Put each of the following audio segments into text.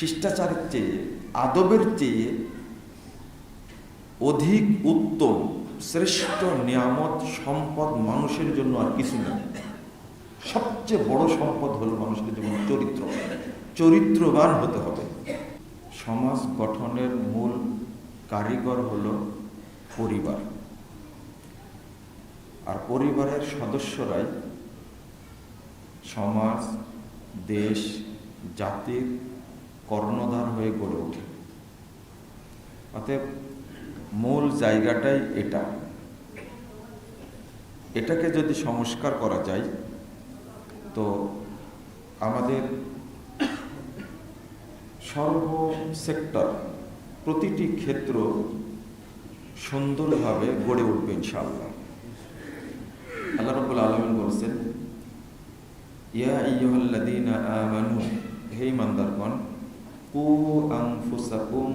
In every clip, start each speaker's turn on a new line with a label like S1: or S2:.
S1: শিষ্টাচারের চেয়ে, আদবের চেয়ে অধিক উত্তম, শ্রেষ্ঠ নিয়ামত সম্পদ মানুষের জন্য আর কিছু নেই। সবচেয়ে বড় সম্পদ হলো মানুষের জীবন, চরিত্র। চরিত্রবান হতে হবে। সমাজ গঠনের মূল কারিগর হলো পরিবার। আর পরিবারের সদস্যরাই সমাজ, দেশ, জাতির কর্ণধার হয়ে গড়ে ওঠে। অতএব মূল জায়গাটাই এটা। এটাকে যদি সংস্কার করা যায়, তো আমাদের সর্ব সেক্টর, প্রতিটি ক্ষেত্র সুন্দরভাবে গড়ে উঠবে ইনশাআল্লাহ। আল্লাহ রব্বুল আলমিন বলছেন, ইয়া ইয়ুহাল্লাযীনা আমানু হে ইমানদারগণ কু আনফুসাকুম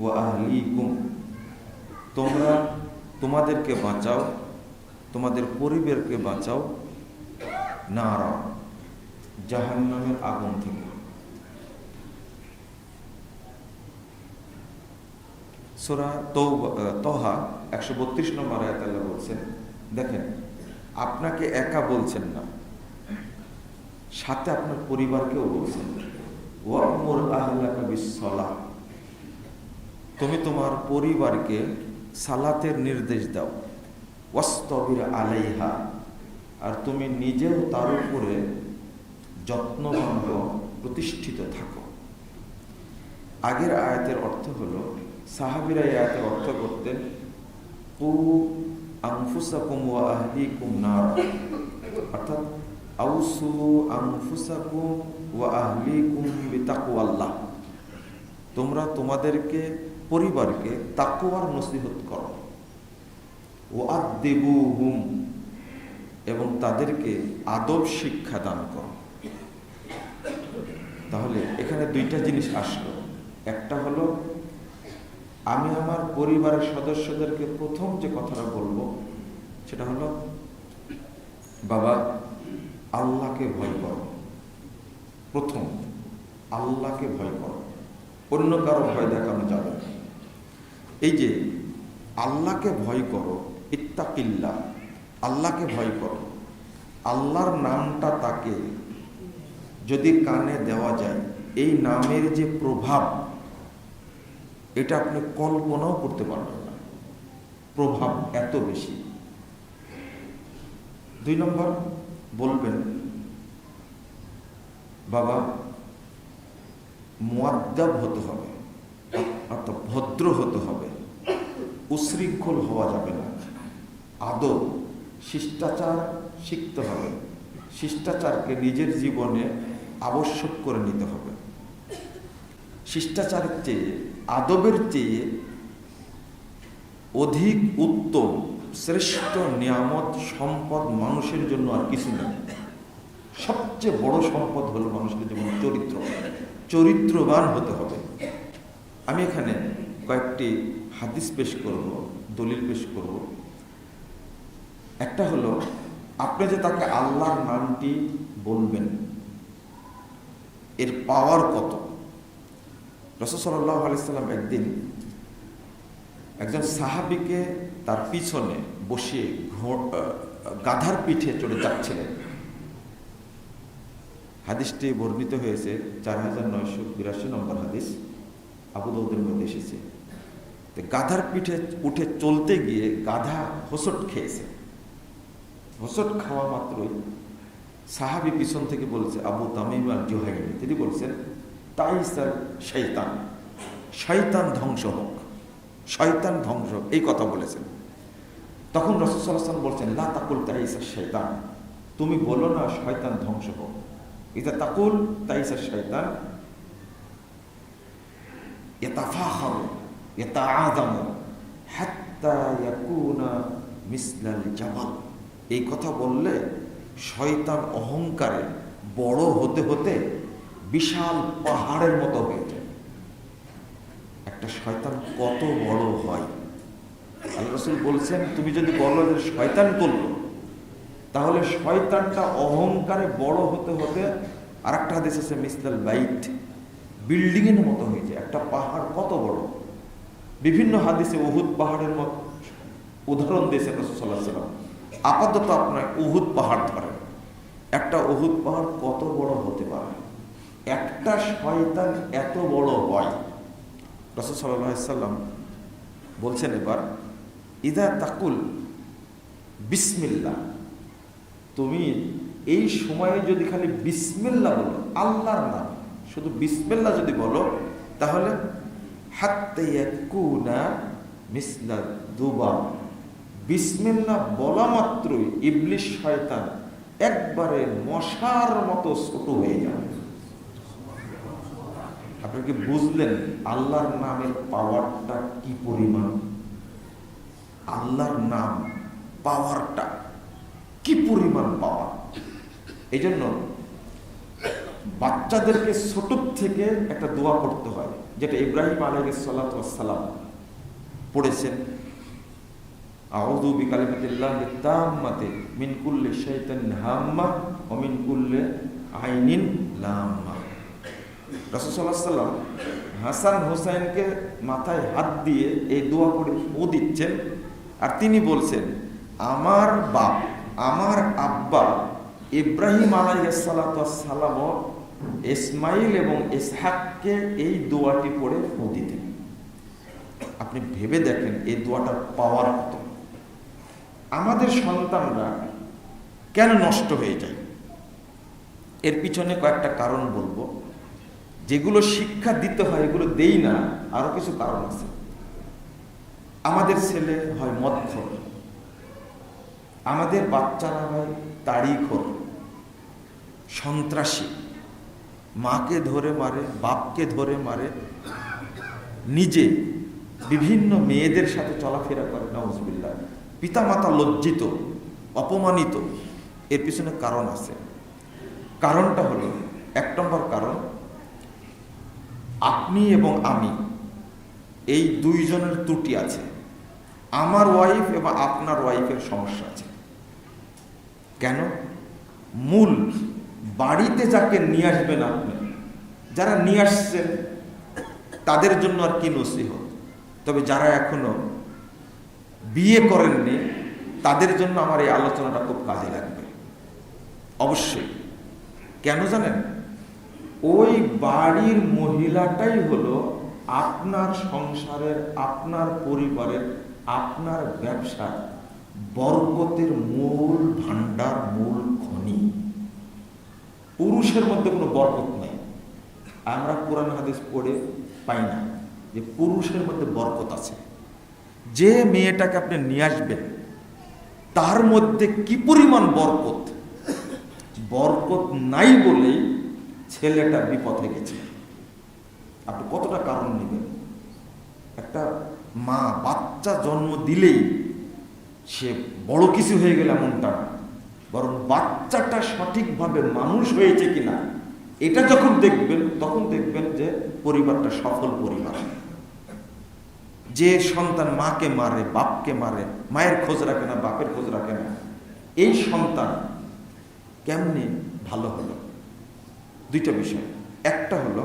S1: ওয়া আহলিকুম তোমরা তোমাদেরকে বাঁচাও, তোমাদের পরিবারকে বাঁচাও নারা জাহান্নামের আগুন থেকে। সোরা তহা একশো বত্রিশ নম্বর আয়াত আল্লাহ বলছেন, দেখেন, আপনাকে একা বলছেন না, সাথে আপনার পরিবারকেও বলছেন ওয়ামুর আহলাকা বিসসালাহ। তুমি তোমার পরিবারকে সালাতের নির্দেশ দাও। ওয়াস্তবির আলাইহা। আর তুমি নিজেও তার উপরে যত্নবান প্রতিষ্ঠিত থাকো। আগের আয়াতের অর্থ হলো, সাহাবিরা আয়াতের অর্থ করতেন কু আনফুসাকুম ওয়া আহলিকুম নার। অর্থাৎ আউসু আনফুসাকুম ওয়া আহলিকুম বিতাকওয়াল্লাহ তোমরা তোমাদেরকে, পরিবারকে তাকওয়ার নসিহত করো। ও আদেবুহুম, এবং তাদেরকে আদব শিক্ষা দান করো। তাহলে এখানে দুইটা জিনিস আসলো। একটা হলো, আমি আমার পরিবারের সদস্যদেরকে প্রথম যে কথাটা বলব, সেটা হলো, বাবা আল্লাহকে ভয় করো। প্রথম, আল্লাহকে ভয় করো। অন্য কারও ভয় দেখানো যাবে এই যে, আল্লাহকে ভয় করো, ইত্তাকিল্লা, আল্লাহকে ভয় করো। আল্লাহর নামটা তাকে যদি কানে দেওয়া যায়, এই নামের যে প্রভাব, এটা আপনি কল্পনাও করতে পারবেন না। প্রভাব এত বেশি। দুই নম্বর বলবেন, বাবা মোয়াদ্দাব হতে হবে, অর্থাৎ ভদ্র হতে হবে। উশৃঙ্খল হওয়া যাবে না। আদব, শিষ্টাচার শিখতে হবে। শিষ্টাচারকে নিজের জীবনে আবশ্যক করে নিতে হবে। শিষ্টাচারের চেয়ে, আদবের চেয়ে অধিক উত্তম শ্রেষ্ঠ নিয়ামত সম্পদ মানুষের জন্য আর কিছু নেই সবচেয়ে বড় সম্পদ হলো মানুষের জীবন চরিত্র। চরিত্রবান হতে হবে। আমি এখানে কয়েকটি হাদিস পেশ করব, দলিল পেশ করব। একটা হলো, আপনি যে তাকে আল্লাহর নামটি বলবেন, এর পাওয়ার কত? রসসাল্লাহ আলাইসাল্লাম একদিন একজন সাহাবিকে তার পিছনে বসিয়ে গাধার পিঠে চড়ে যাচ্ছিলেন। হাদিসটি বর্ণিত হয়েছে চার হাজার নয়শো বিরাশি নম্বর হাদিস আবুদৌদের মধ্যে এসেছে। তো গাধার পিঠে উঠে চলতে গিয়ে গাধা হোসট খেয়েছে। হোসট খাওয়া মাত্রই সাহাবি পিছন থেকে বলছে, আবু তামিম আর জোহাইনি। তিনি বলছেন, তাই স্যার শৈতান শৈতান ধ্বংস হোক। শয়তান ধ্বংস এই কথা বলেছেন তখন রসুসাল্লাম বলছেন লা তাকুল তাই স্যার শৈতান তুমি বলো না শয়তান ধ্বংস হোক এটা তাকুল তাই স্যার শৈতান يتفاخر يتعاظم حتى يكون مثل الجبل এই কথা বললে শয়তান অহংকারে বড় হতে হতে বিশাল পাহাড়ের মতো হয়ে যায় একটা শয়তান কত বড় হয়? আল্লাহ রসুল বলছেন, তুমি যদি বলো যে শয়তান করল, তাহলে শয়তানটা অহংকারে বড় হতে হতে আর একটা হাদিস আছে, মিসলাল বাইট বিল্ডিংয়ের মতো হয়ে যায়। একটা পাহাড় কত বড়? বিভিন্ন হাদিসে উহুদ পাহাড়ের মতো, উদাহরণ দিয়েছে রসুল্লাহ আপাতত আপনার উহুদ পাহাড় ধরেন। একটা উহুদ পাহাড় কত বড় হতে পারে? একটা শয়তান এত বড় হয় রসুল সাল্লাম বলছেন এবার, ইদা তাকুল বিসমিল্লা তুমি এই সময়ে যদি খালি বিসমিল্লা বলো, আল্লাহর নাম, শুধু বিসমিল্লা যদি বলো, তাহলে হাত্তে কুনা মিসলা বিসমিল্লা বলা মাত্রই ইবলিশ শয়তান একবারে মশার মতো ছোট হয়ে যাবে। আপনি কি বুঝলেন আল্লাহর নামের পাওয়ারটা কি পরিমাণ? আল্লাহর নাম, পাওয়ারটা কি পরিমাণ পাওয়ার? এই জন্য বাচ্চাদেরকে ছোট থেকে একটা দোয়া করতে হয়, যেটা ইব্রাহিম আলহ সালাম পড়েছেন। আউযু বিকালিমাতিল্লাহি তাম্মাতি মিন কুল্লি হাম্মা ওয়া আইনিন লাম্মা। রাসূল সাল্লাম হাসান হোসেনকে মাথায় হাত দিয়ে এই দোয়া করে ও দিচ্ছেন। আর তিনি বলছেন, আমার বাপ, আমার আব্বা ইব্রাহিম আলাইসালাম ইসমাইল এবং ইসহাককে এই দোয়াটি পড়ে ফু দিতেন। আপনি ভেবে দেখেন এই দোয়াটার পাওয়ার কত। আমাদের সন্তানরা কেন নষ্ট হয়ে যায়? এর পিছনে কয়েকটা কারণ বলব। যেগুলো শিক্ষা দিতে হয়, এগুলো দেই না, আরও কিছু কারণ আছে। আমাদের ছেলে হয় মদখর। আমাদের বাচ্চারা হয় তাড়িখোর। সন্ত্রাসী। মাকে ধরে মারে, বাপকে ধরে মারে, নিজে বিভিন্ন মেয়েদের সাথে চলাফেরা করে নজবিল্লা পিতামাতা লজ্জিত, অপমানিত, এর পিছনে কারণ আছে। কারণটা হলো, এক নম্বর আপনি এবং আমি। এই দুইজনের ত্রুটি আছে। আমার ওয়াইফ এবং আপনার ওয়াইফের সমস্যা আছে। কেন? মূল বাড়িতে যাকে নিয়ে আসবেন আপনি, যারা নিয়ে আসছেন, তাদের জন্য আর কি নসিহ তবে যারা এখনও বিয়ে করেননি, তাদের জন্য আমার এই আলোচনাটা খুব কাজে লাগবে। অবশ্যই। কেন জানেন? ওই বাড়ির মহিলাটাই হলো আপনার সংসারের, আপনার পরিবারের, আপনার ব্যবসার বরকতের মূল ভান্ডার মূল খনি। পুরুষের মধ্যে কোনো বরকত নাই। আমরা কোরআন হাদিস পড়ে পাই না যে পুরুষের মধ্যে বরকত আছে। যে মেয়েটাকে আপনি নিয়ে আসবেন, তার মধ্যে কি পরিমাণ বরকত? বরকত নাই বলেই ছেলেটা বিপথে গেছে আপনি কতটা কারণ নেবেন? একটা মা বাচ্চা জন্ম দিলেই সে বড় কিছু হয়ে গেলে এমনটা বরং বাচ্চাটা সঠিকভাবে মানুষ হয়েছে কিনা, এটা যখন দেখবেন, তখন দেখবেন যে পরিবারটা সফল পরিবার। যে সন্তান মাকে মারে, বাপকে মারে, মায়ের খোঁজ রাখে না, বাপের খোঁজ রাখে না, এই সন্তান কেমনি ভালো হলো? দুইটা বিষয়। একটা হলো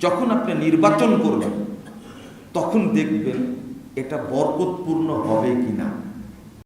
S1: যখন আপনি নির্বাচন করবেন তখন দেখবেন এটা বরকতপূর্ণ হবে কিনা।